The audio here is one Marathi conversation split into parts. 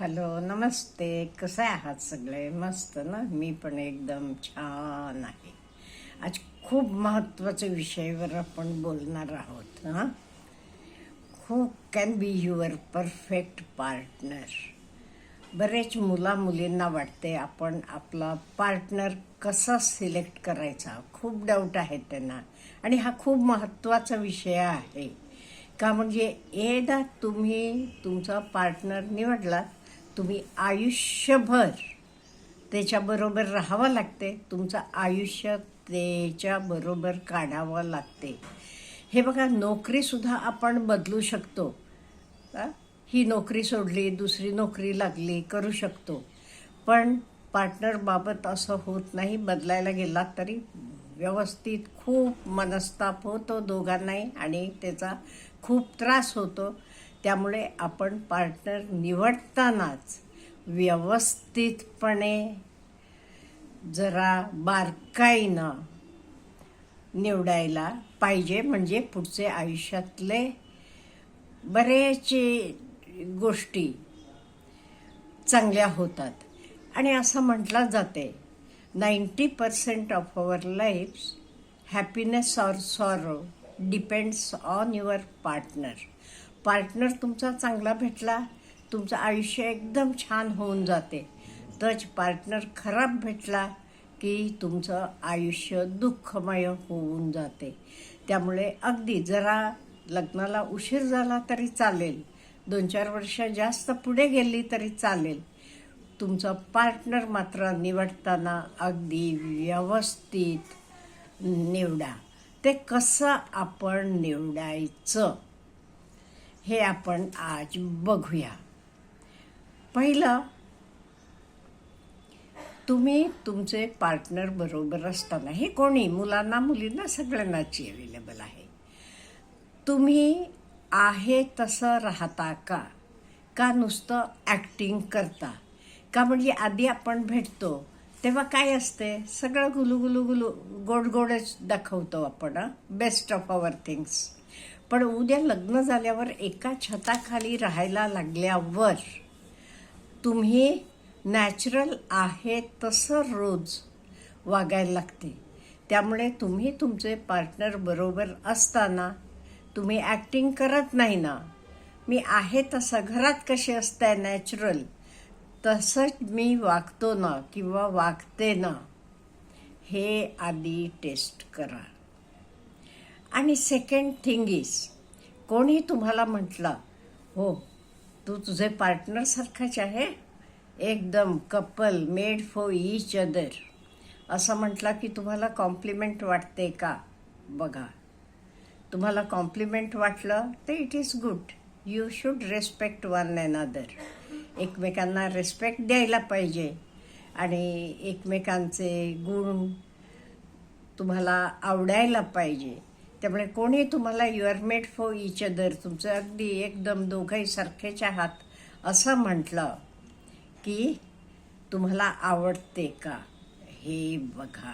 हॅलो नमस्ते. कसे आहात सगळे? मस्त ना? मी पण एकदम छान आहे. आज खूप महत्त्वाच्या विषयावर आपण बोलणार आहोत हां? Who can be your perfect partner बरेच मुला मुलींना वाटते आपण आपला पार्टनर कसा सिलेक्ट करायचा? खूप डाऊट आहेत त्यांना. आणि हा खूप महत्त्वाचा विषय आहे. का म्हणजे एकदा तुम्ही तुमचा पार्टनर निवडलात तुम्ही आयुष्यभर त्याच्याबरोबर राहावं लागते. तुमचं आयुष्य त्याच्याबरोबर काढावं लागते. हे बघा नोकरीसुद्धा आपण बदलू शकतो. ही? नोकरी सोडली दुसरी नोकरी लागली करू शकतो. पण पार्टनरबाबत असं होत नाही बदलायला गेला तरी व्यवस्थित खूप मनस्ताप होतो दोघांनाही आणि त्याचा खूप त्रास होतो. त्यामुळे आपण पार्टनर निवडतानाच व्यवस्थितपणे जरा बारकाईनं निवडायला पाहिजे. म्हणजे पुढचे आयुष्यातले बरेचसे गोष्टी चांगल्या होतात. आणि असं म्हटलं जाते ninety percent of our life happiness or sorrow depends on your partner partner तुमचा चांगला भेटला तुमचं आयुष्य एकदम छान होऊन जाते. तच पार्टनर खराब भेटला की तुमचं आयुष्य दुःखमय होऊन जाते. त्यामुळे अगदी जरा लग्नाला उशीर झाला तरी चालेल. दोन चार वर्ष जास्त पुढे गेली तरी चालेल. तुमचं पार्टनर मात्र निवडताना अगदी व्यवस्थित निवडा. ते कसं आपण निवडायचं? हे आपण आज बघूया. पहिलं तुम्ही तुमचे पार्टनर बरोबर असताना हे कोणी? मुलांना मुलींना सगळ्यांनाची अवेलेबल आहे. तुम्ही आहे तसं राहता का? का नुसतं ॲक्टिंग करता? का म्हणजे आधी आपण भेटतो तेव्हा काय असते? सगळं गुलू गुलू गुलू गोड गोडच दाखवतो आपण बेस्ट ऑफ अवर थिंग्स पण उद्या लग्न झाल्यावर एका छताखाली राहायला लागल्यावर तुम्ही नॅचरल आहे तसं रोज वागायला लागते. त्यामुळे तुम्ही तुमचे पार्टनर बरोबर असताना तुम्ही ॲक्टिंग करत नाही ना. मी आहे तसं घरात कसे असताय नॅचरल तसंच मी वागतो ना किंवा वागते ना. हे आधी टेस्ट करा. आणि सेकंड थिंग इज कोणी तुम्हाला म्हटलं हो तू तुझे पार्टनरसारखंच आहे? एकदम couple made for each other असं म्हटलं की तुम्हाला कॉम्प्लिमेंट वाटते का? बघा. तुम्हाला कॉम्प्लिमेंट वाटलं तर it is good you should respect one and other एकमेकांना रेस्पेक्ट द्यायला पाहिजे. आणि एकमेकांचे गुण तुम्हाला आवडायला पाहिजे. त्यामुळे कोणी तुम्हाला your made for each other तुमचं अगदी एकदम दोघंही सारखेच आहात असं म्हटलं की तुम्हाला आवडते का? हे बघा.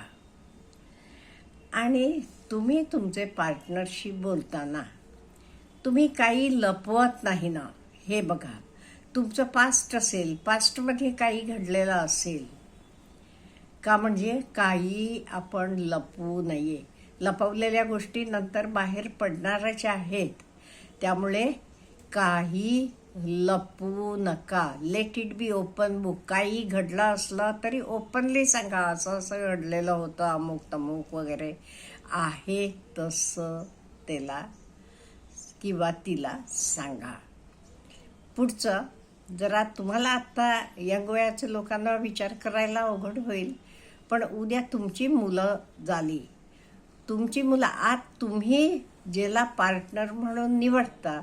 आणि तुम्ही तुमचे पार्टनरशी बोलताना तुम्ही काही लपवत नाही ना? हे बघा. तुमचं पास्ट असेल पास्टमध्ये काही घडलेलं असेल का म्हणजे काही आपण लपवू नये. लपवलेल्या गोष्टी नंतर बाहेर पडणारच आहेत. त्यामुळे काही लपवू नका. Let it be open book काही घडलं असलं तरी ओपनली सांगा. असं असं घडलेलं होतं. अमुक तमुक वगैरे आहे तसं त्याला किंवा तिला सांगा. पुढचं जरा तुम्हाला आत्ता यंग वयाच्या लोकांना विचार करायला अवघड होईल पण उद्या तुमची मुलं झाली. तुमची मुलं आज तुम्ही ज्याला पार्टनर म्हणून निवडता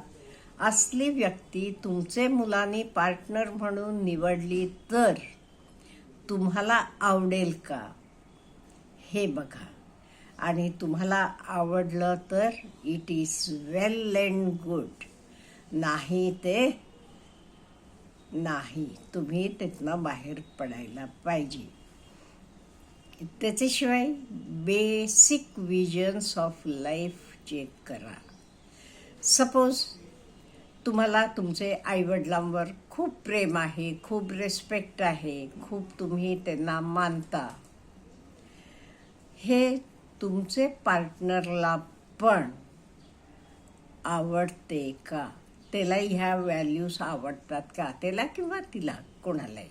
असली व्यक्ती तुमचे मुलांनी पार्टनर म्हणून निवडली तर तुम्हाला आवडेल का? हे बघा. आणि तुम्हाला आवडलं तर it is well and good नाही ते नाही. तुम्ही तिथनं बाहेर पडायला पाहिजे. त्याच्याशिवाय basic visions of life check करा. सपोज तुम्हाला तुमचे आईवडिलांवर खूप प्रेम आहे खूप रेस्पेक्ट आहे खूप तुम्ही त्यांना मानता. हे तुमचे पार्टनरला पण आवडते का? त्यालाही ह्या व्हॅल्यूज आवडतात का? त्याला किंवा तिला कोणालाही.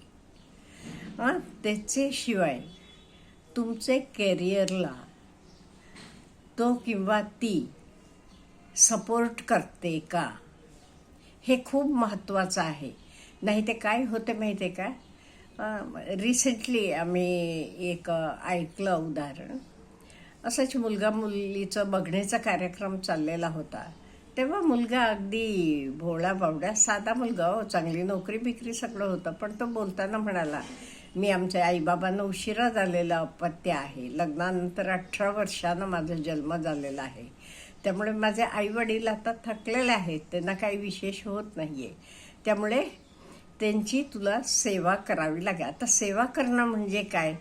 त्याचे शिवाय तुमचे कॅरियरला तो किंवा ती सपोर्ट करते का? हे खूप महत्त्वाचं आहे. नाही ते काय होते माहिती आहे का? रिसेंटली आम्ही एक ऐकलं उदाहरण. असंच मुलगा मुलीचं बघण्याचा कार्यक्रम चाललेला होता. तेव्हा मुलगा अगदी भोळा बावड्या साधा मुलगा हो चांगली नोकरी बिकरी सगळं होतं. पण तो बोलताना म्हणाला मी आमच्या आईबाबांना उशिरा झालेला अपत्य आहे. लग्नानंतर अठरा वर्षानं माझा जन्म झालेला आहे. त्यामुळे माझे आईवडील आता थकलेले आहेत. त्यांना काही विशेष होत नाही आहे त्यामुळे त्यांची तुला सेवा करावी लागेल. आता सेवा करणं म्हणजे काय?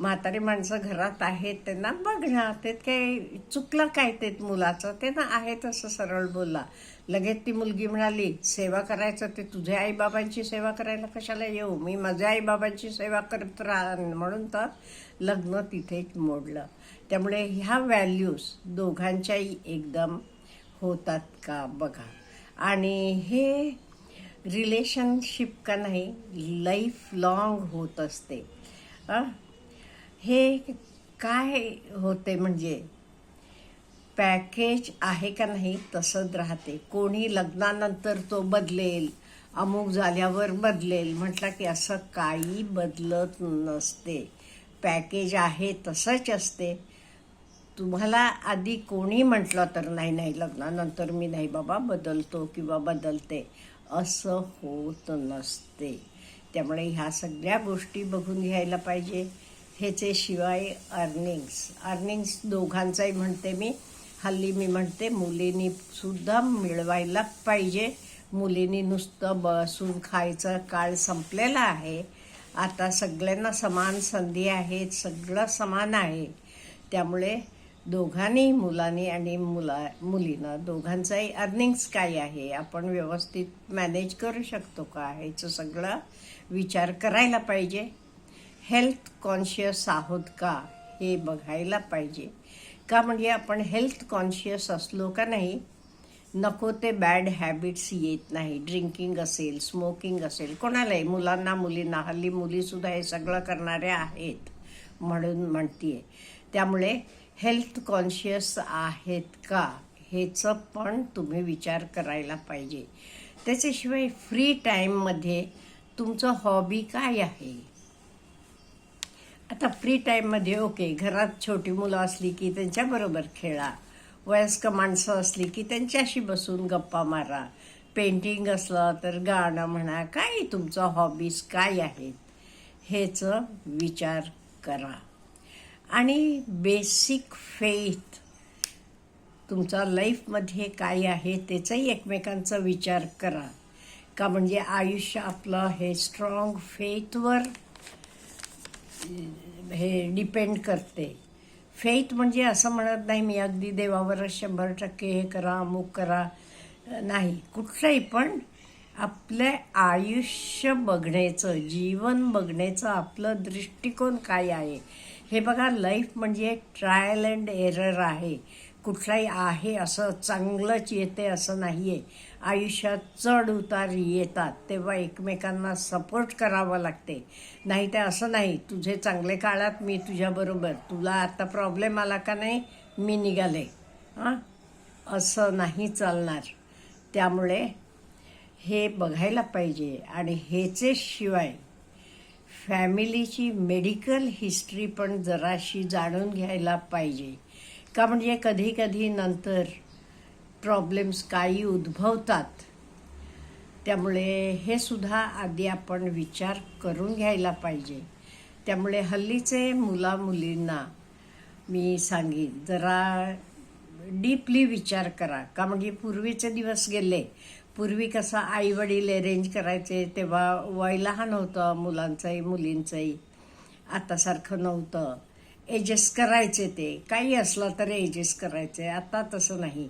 म्हातारी माणसं घरात आहेत त्यांना बघणं ते काय चुकलं काय ते मुलाचं? ते ना आहे तसं सरळ बोलला लगेच ती मुलगी म्हणाली सेवा करायचं ते तुझ्या आईबाबांची सेवा करायला कशाला येऊ? मी माझ्या आईबाबांची सेवा करत राहा म्हणून तर लग्न तिथेच मोडलं. त्यामुळे ह्या व्हॅल्यूज दोघांच्याही एकदम होतात का बघा. आणि हे रिलेशनशिप का नाही लाईफ लॉंग होत असते. हे काय होते म्हणजे पॅकेज आहे का नाही तसंच राहते. कोणी लग्नानंतर तो बदलेल अमुक झाल्यावर बदलेल म्हटलं की असं काही बदलत नसते. पॅकेज आहे तसंच असते. तुम्हाला आधी कोणी म्हटलं तर नाही नाही लग्नानंतर मी नाही बाबा बदलतो किंवा बदलते. असं होत नसते. त्यामुळे ह्या सगळ्या गोष्टी बघून घ्यायला पाहिजे. ह्याच्याशिवाय अर्निंग्स अर्निंग्स दोघांचाही म्हणते मी. हल्ली मी म्हणते मुलींनी सुद्धा मिळवायला पाहिजे. मुलींनी नुसतं बसून खायचा काळ संपलेला आहे. आता सगळ्यांना समान संधी आहेत सगळं समान आहे. त्यामुळे दोघांनी मुलांनी आणि मुला मुलीनं दोघांचाही अर्निंग्स काय आहे? आपण व्यवस्थित मॅनेज करू शकतो का? ह्याचं सगळं विचार करायला पाहिजे. हेल्थ कॉन्शियस आहोत का हे बघायला पाहिजे. का म्हणजे आपण हेल्थ कॉन्शियस असलो का नाही नको ते बॅड हॅबिट्स येत नाही. ड्रिंकिंग असेल स्मोकिंग असेल कोणालाही मुलांना मुलींना हल्ली मुलीसुद्धा हे सगळं करणाऱ्या आहेत म्हणून म्हणतीये. त्यामुळे हेल्थ कॉन्शियस आहेत का ह्याचं पण तुम्ही विचार करायला पाहिजे. त्याच्याशिवाय फ्री टाईममध्ये तुमचं हॉबी काय आहे? आता फ्री टाईममध्ये ओके घरात छोटी मुलं असली की त्यांच्याबरोबर खेळा. वयस्क माणसं असली की त्यांच्याशी बसून गप्पा मारा. पेंटिंग असलं तर गाणं म्हणा काय तुमचं हॉबीज काय आहेत? हेच विचार करा. आणि बेसिक फेथ तुमचा लाईफमध्ये काय आहे त्याचाही एकमेकांचा विचार करा. का म्हणजे आयुष्य आपलं हे स्ट्रॉंग फेथवर हे डिपेंड करते. फेथ म्हणजे असं म्हणत नाही मी अगदी देवावरच शंभर टक्के हे करा अमुक करा नाही. कुठलंही पण आपलं आयुष्य बघण्याचं जीवन बघण्याचं आपलं दृष्टिकोन काय आहे? हे बघा लाईफ म्हणजे ट्रायल अँड एरर आहे. कुठलाही आहे असं चांगलंच येते असं नाही आहे आयुष्यात चढ उतार येतात तेव्हा एकमेकांना सपोर्ट करावं लागते. नाही तर असं नाही तुझे चांगले काळात मी तुझ्याबरोबर तुला आता प्रॉब्लेम आला का नाही मी निघाले. हां? असं नाही चालणार. त्यामुळे हे बघायला पाहिजे आणि ह्याच्याशिवाय फॅमिलीची मेडिकल हिस्ट्री पण जराशी जाणून घ्यायला पाहिजे. का म्हणजे कधी कधी नंतर प्रॉब्लेम्स काही उद्भवतात. त्यामुळे हे सुद्धा आधी आपण विचार करून घ्यायला पाहिजे. त्यामुळे हल्लीचे मुला मुलींना मी सांगेन जरा डीपली विचार करा. का म्हणजे पूर्वीचे दिवस गेले. पूर्वी कसं आई वडील अरेंज करायचे तेव्हा वय लहान होतं मुलांचंही मुलींचंही. आतासारखं नव्हतं. एडजस्ट करायचे ते. काही असलं तरी एडजस्ट करायचे. आता तसं नाही.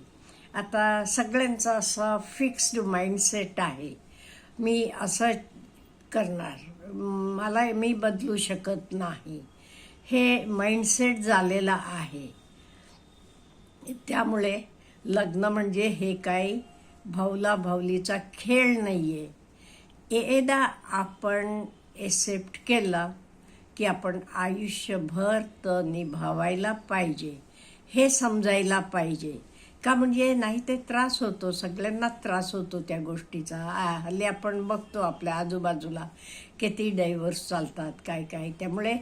आता सगळ्यांचं असं फिक्स्ड माइंडसेट आहे. मी असं करणार. मला मी बदलू शकत नाही. हे माइंडसेट झालेलं आहे. त्यामुळे लग्न म्हणजे हे काही भाऊला भाऊलीचा खेळ नाही आहे एकदा आपण एक्सेप्ट केलं की आपण आयुष्यभर तर निभावायला पाहिजे हे समजायला पाहिजे. का म्हणजे नाही ते त्रास होतो सगळ्यांना त्रास होतो त्या गोष्टीचा. हल्ली आपण बघतो आपल्या आजूबाजूला किती डायव्हर्स चालतात काय काय. त्यामुळे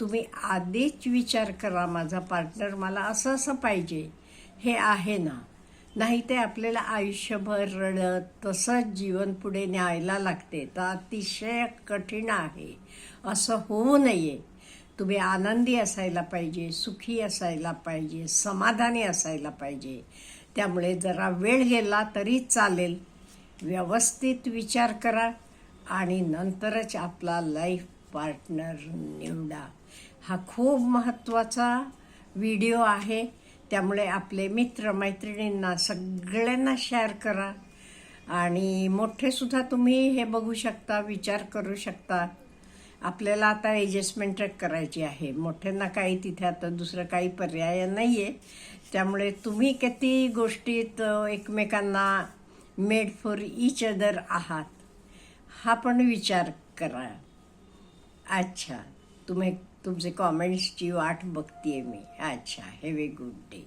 तुम्ही आधीच विचार करा माझा पार्टनर मला असं असं पाहिजे. हे आहे ना. नाही ते आपल्याला आयुष्यभर रडत तसंच जीवन पुढे न्यायला लागते. तर अतिशय कठीण आहे. असं होऊ नये. तुम्ही आनंदी असायला पाहिजे सुखी असायला पाहिजे समाधानी असायला पाहिजे. त्यामुळे जरा वेळ गेला तरी चालेल. व्यवस्थित विचार करा आणि नंतरच आपला लाईफ पार्टनर निवडा. हा खूप महत्त्वाचा व्हिडिओ आहे. त्यामुळे आपले मित्र मैत्रिणींना सगळ्यांना शेअर करा. आणि मोठेसुद्धा तुम्ही हे बघू शकता विचार करू शकता. आपल्याला आता ॲडजस्टमेंट करायची आहे. मोठ्यांना काही तिथे आता दुसरं काही पर्याय नाही आहे त्यामुळे तुम्ही किती गोष्टीत एकमेकांना मेड फॉर इच अदर आहात हा पण विचार करा. अच्छा तुम्ही तुमचे कॉमेंट्सची वाट बघतीये मी. अच्छा हॅव ए गुड डे